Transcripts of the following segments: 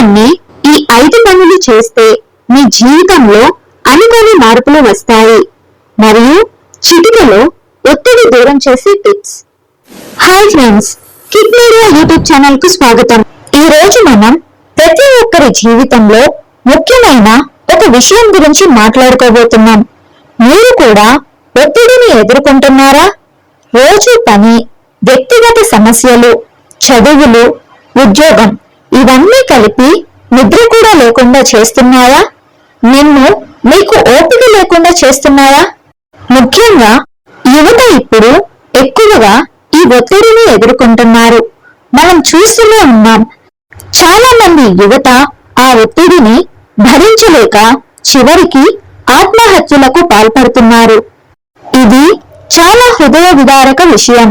ఉదయాన్నే ఈ ఐదు పనులు చేస్తే మీ జీవితంలో అనుకోని మార్పులు వస్తాయి. మరియు చిటికలో ఒత్తిడి దూరం చేసే tips. Hi friends kid media YouTube ఛానల్కు స్వాగతం. ఈ రోజు మనం ప్రతి ఒక్కరి జీవితంలో ముఖ్యమైన ఒక విషయం గురించి మాట్లాడుకోబోతున్నాం. మీరు కూడా ఒత్తిడిని ఎదుర్కొంటున్నారా? రోజు పని వ్యక్తిగత సమస్యలు చదువులు ఉద్యోగం ఇవన్నీ కలిపి నిద్ర కూడా లేకుండా చేస్తున్నాయా? నిన్ను మీకు ఓపిక లేకుండా చేస్తున్నాయా? ముఖ్యంగా యువత ఇప్పుడు ఎక్కువగా ఈ ఒత్తిడిని ఎదుర్కొంటున్నారు. మనం చూస్తూనే ఉన్నాం. చాలా మంది యువత ఆ ఒత్తిడిని భరించలేక చివరికి ఆత్మహత్యలకు పాల్పడుతున్నారు. ఇది చాలా హృదయ విదారక విషయం.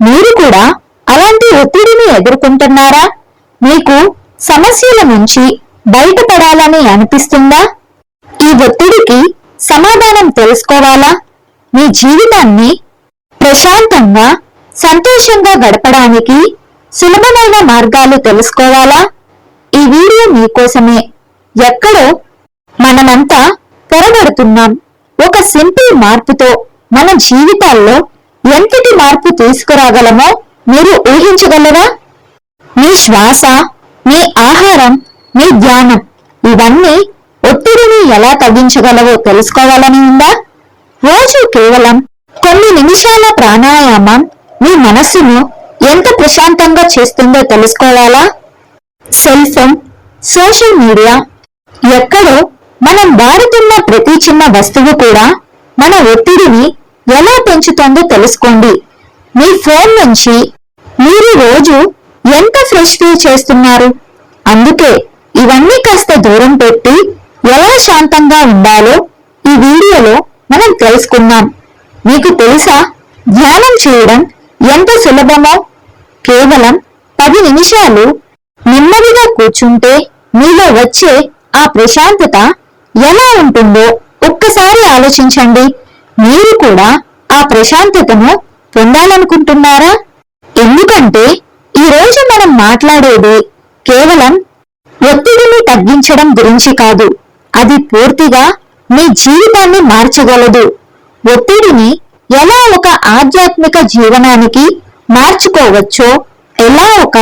మీరు కూడా అలాంటి ఒత్తిడిని ఎదుర్కొంటున్నారా? మీకు సమస్యల నుంచి బయటపడాలని అనిపిస్తుందా? ఈ ఒత్తిడికి సమాధానం తెలుసుకోవాలా? మీ జీవితాన్ని ప్రశాంతంగా సంతోషంగా గడపడానికి సులభమైన మార్గాలు తెలుసుకోవాలా? ఈ వీడియో మీకోసమే. ఎక్కడో మనమంతా పొరబడుతున్నాం ఒక సింపుల్ మార్పుతో మన జీవితాల్లో ఎంతటి మార్పు తీసుకురాగలమో మీరు ఊహించగలరా? మీ శ్వాస మీ ఆహారం మీ ధ్యానం ఇవన్నీ ఒత్తిడిని ఎలా తగ్గించగలవో తెలుసుకోవాలని ఉందా? రోజు కేవలం కొన్ని నిమిషాల ప్రాణాయామం మీ మనస్సును ఎంత ప్రశాంతంగా చేస్తుందో తెలుసుకోవాలా? సెల్ ఫోన్ సోషల్ మీడియా ఎక్కడో మనం వాడుతున్న ప్రతి చిన్న వస్తువు కూడా మన ఒత్తిడిని ఎలా పెంచుతుందో తెలుసుకోండి. మీ ఫోన్ నుంచి మీరు రోజు ఎంత ఫ్రెష్ ఫీల్ చేస్తున్నారు? అందుకే ఇవన్నీ కాస్త దూరం పెట్టి ఎలా శాంతంగా ఉండాలో ఈ వీడియోలో మనం తెలుసుకుందాం. మీకు తెలుసా? ధ్యానం చేయడం ఎంత సులభమో? కేవలం పది నిమిషాలు నెమ్మదిగా కూర్చుంటే మీలో వచ్చే ఆ ప్రశాంతత ఎలా ఉంటుందో ఒక్కసారి ఆలోచించండి. మీరు కూడా ఆ ప్రశాంతతను పొందాలనుకుంటున్నారా? ఎందుకంటే ఈరోజు రోజు మనం మాట్లాడేది కేవలం ఒత్తిడిని తగ్గించడం గురించి కాదు. అది పూర్తిగా మీ జీవితాన్ని మార్చగలదు. ఒత్తిడిని ఎలా ఒక ఆధ్యాత్మిక జీవనానికి మార్చుకోవచ్చో ఎలా ఒక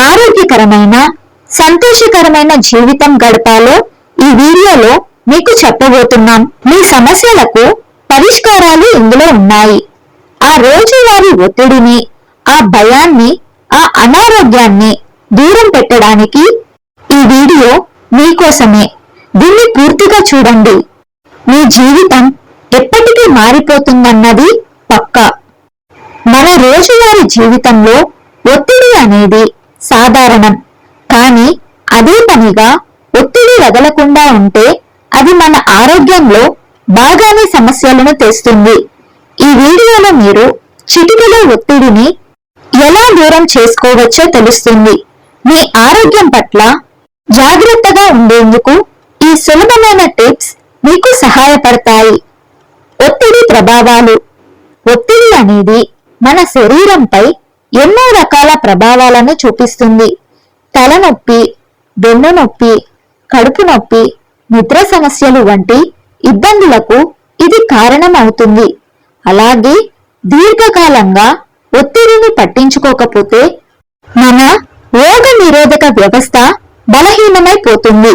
ఆరోగ్యకరమైన సంతోషకరమైన జీవితం గడపాలో ఈ వీడియోలో మీకు చెప్పబోతున్నాం. మీ సమస్యలకు పరిష్కారాలు ఇందులో ఉన్నాయి. ఆ రోజువారీ ఒత్తిడిని ఆ భయాన్ని ఆ అనారోగ్యాన్ని దూరం పెట్టడానికి ఈ వీడియో మీకోసమే. దీన్ని పూర్తిగా చూడండి. మీ జీవితం ఎప్పటికీ మారిపోతుందన్నది పక్క. మన రోజువారీ జీవితంలో ఒత్తిడి అనేది సాధారణం. కానీ అదే పనిగా ఒత్తిడి వదలకుండా ఉంటే అది మన ఆరోగ్యంలో బాగానే సమస్యలను తెస్తుంది. ఈ వీడియోలో మీరు చిటికలో ఒత్తిడిని ఎలా దూరం చేసుకోవచ్చో తెలుస్తుంది. మీ ఆరోగ్యం పట్ల జాగ్రత్తగా ఉండేందుకు ఈ సులభమైన టిప్స్ మీకు సహాయపడతాయి. ఒత్తిడి ప్రభావాలు. ఒత్తిడి అనేది మన శరీరంపై ఎన్నో రకాల ప్రభావాలను చూపిస్తుంది. తలనొప్పి వెన్ను నొప్పి కడుపు నొప్పి నిద్ర సమస్యలు వంటి ఇబ్బందులకు ఇది కారణం అవుతుంది అలాగే దీర్ఘకాలంగా ఒత్తిడిని పట్టించుకోకపోతే మన రోగ నిరోధక వ్యవస్థ బలహీనమైపోతుంది.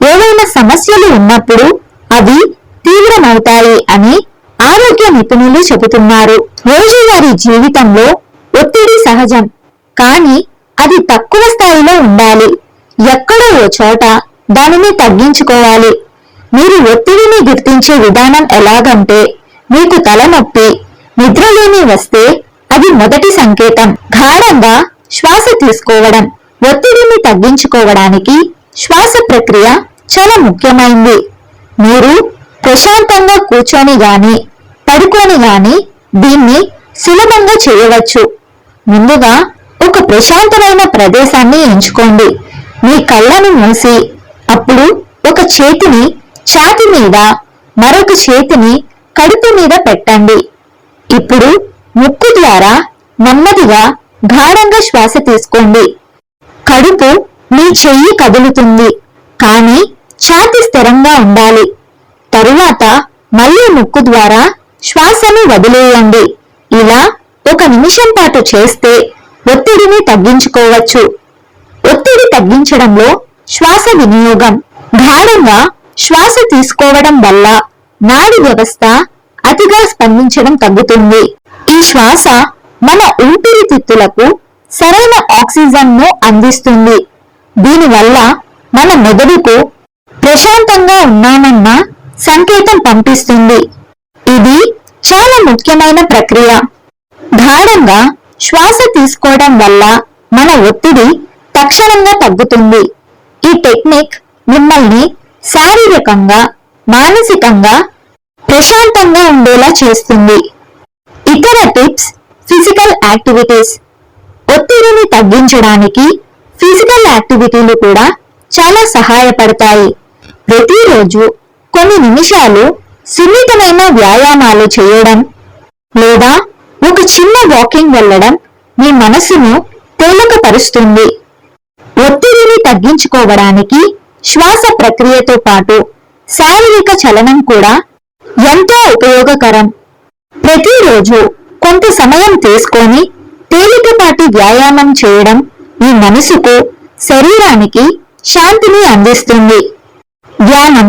ఏవైనా సమస్యలు ఉన్నప్పుడు అవి తీవ్రమవుతాయి అని ఆరోగ్య నిపుణులు చెబుతున్నారు. రోజువారీ జీవితంలో ఒత్తిడి సహజం కానీ అది తక్కువ స్థాయిలో ఉండాలి. ఎక్కడో ఓ చోట దానిని తగ్గించుకోవాలి. మీరు ఒత్తిడిని గుర్తించే విధానం ఎలాగంటే మీకు తలనొప్పి నిద్రలేమి వస్తే అది మొదటి సంకేతం. గాఢంగా శ్వాస తీసుకోవడం. ఒత్తిడిని తగ్గించుకోవడానికి శ్వాస ప్రక్రియ చాలా ముఖ్యమైంది. మీరు ప్రశాంతంగా కూర్చొని గాని పడుకొని గాని దీన్ని సులభంగా చేయవచ్చు. ముందుగా ఒక ప్రశాంతమైన ప్రదేశాన్ని ఎంచుకోండి. మీ కళ్ళను మూసి అప్పుడు ఒక చేతిని ఛాతి మీద మరొక చేతిని కడుపు మీద పెట్టండి. ఇప్పుడు ముక్కు ద్వారా నెమ్మదిగా గాఢంగా శ్వాస తీసుకోండి. కడుపు మీ చెయ్యి కదులుతుంది. కానీ ఛాతి స్థిరంగా ఉండాలి. తరువాత మళ్ళీ ముక్కు ద్వారా శ్వాసను వదిలేయండి. ఇలా ఒక నిమిషం పాటు చేస్తే ఒత్తిడిని తగ్గించుకోవచ్చు. ఒత్తిడి తగ్గించడంలో శ్వాస వినియోగం. గాఢంగా శ్వాస తీసుకోవడం వల్ల నాడి వ్యవస్థ అతిగా స్పందించడం తగ్గుతుంది. శ్వాస మన ఊపిరితిత్తులకు సరైన ఆక్సిజన్ను అందిస్తుంది. దీనివల్ల మన మెదడుకు ప్రశాంతంగా ఉన్నామన్న సంకేతం పంపిస్తుంది. ఇది చాలా ముఖ్యమైన ప్రక్రియ. గాఢంగా శ్వాస తీసుకోవడం వల్ల మన ఒత్తిడి తక్షణంగా తగ్గుతుంది. ఈ టెక్నిక్ మిమ్మల్ని శారీరకంగా మానసికంగా ప్రశాంతంగా ఉండేలా చేస్తుంది. టిప్స్ ఫిజికల్ యాక్టివిటీస్ ఒత్తిడిని తగ్గించడానికి ఫిజికల్ యాక్టివిటీలు కూడా చాలా సహాయపడతాయి. ప్రతిరోజు కొన్ని నిమిషాలు సున్నితమైన వ్యాయామాలు చేయడం లేదా ఒక చిన్న వాకింగ్ వెళ్ళడం మీ మనసును తేలికపరుస్తుంది. ఒత్తిడిని తగ్గించుకోవడానికి శ్వాస ప్రక్రియతో పాటు శారీరక చలనం కూడా ఎంతో ఉపయోగకరం. ప్రతిరోజు కొంత సమయం తీసుకొని తేలికపాటి వ్యాయామం చేయడం మీ మనసుకు శరీరానికి శాంతిని అందిస్తుంది. ధ్యానం.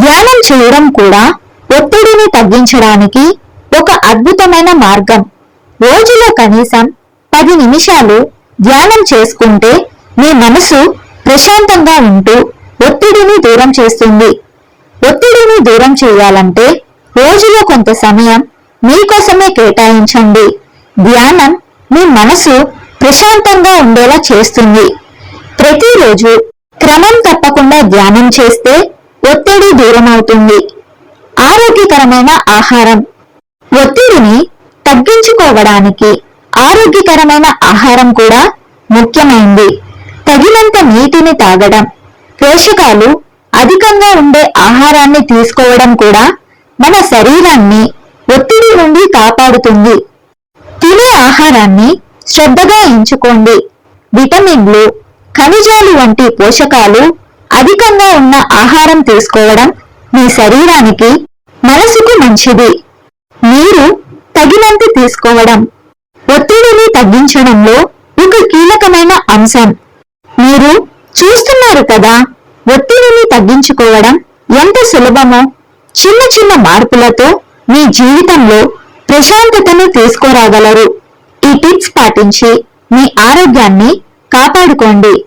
ధ్యానం చేయడం కూడా ఒత్తిడిని తగ్గించడానికి ఒక అద్భుతమైన మార్గం. రోజులో కనీసం పది నిమిషాలు ధ్యానం చేసుకుంటే మీ మనసు ప్రశాంతంగా ఉంటూ ఒత్తిడిని దూరం చేస్తుంది. ఒత్తిడిని దూరం చేయాలంటే రోజులో కొంత సమయం మీకోసమే కేటాయించండి. ధ్యానం మీ మనసు ప్రశాంతంగా ఉండేలా చేస్తుంది. ప్రతిరోజు క్రమం తప్పకుండా ధ్యానం చేస్తే ఒత్తిడి దూరం అవుతుంది ఆరోగ్యకరమైన ఆహారం. ఒత్తిడిని తగ్గించుకోవడానికి ఆరోగ్యకరమైన ఆహారం కూడా ముఖ్యమైంది. తగినంత నీటిని తాగడం పోషకాలు అధికంగా ఉండే ఆహారాన్ని తీసుకోవడం కూడా మన శరీరాన్ని ఒత్తిడి నుండి కాపాడుతుంది. తినే ఆహారాన్ని శ్రద్ధగా ఎంచుకోండి. విటమిన్లు ఖనిజాలు వంటి పోషకాలు అధికంగా ఉన్న ఆహారం తీసుకోవడం మీ శరీరానికి మనసుకు మంచిది. మీరు తగినంత తీసుకోవడం ఒత్తిడిని తగ్గించడంలో ఒక కీలకమైన అంశం. మీరు చూస్తున్నారు కదా ఒత్తిడిని తగ్గించుకోవడం ఎంత సులభమో చిన్న చిన్న మార్పులతో మీ జీవితంలో ప్రశాంతతను తీసుకురాగలరు. ఈ టిప్స్ పాటించి మీ ఆరోగ్యాన్ని కాపాడుకోండి.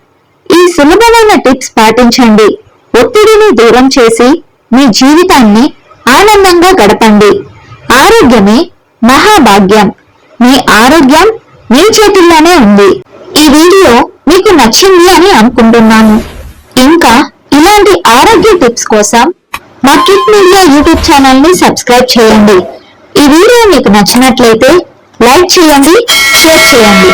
ఈ సులభమైన టిప్స్ పాటించండి. ఒత్తిడిని దూరం చేసి మీ జీవితాన్ని ఆనందంగా గడపండి. ఆరోగ్యమే మహాభాగ్యం. మీ ఆరోగ్యం మీ చేతుల్లోనే ఉంది. ఈ వీడియో మీకు నచ్చింది అని అనుకుంటున్నాను. ఇంకా ఇలాంటి ఆరోగ్య టిప్స్ కోసం మార్కెట్ మీడియా యూట్యూబ్ ఛానల్ని సబ్స్క్రైబ్ చేయండి. ఈ వీడియో మీకు నచ్చినట్లయితే లైక్ చేయండి షేర్ చేయండి.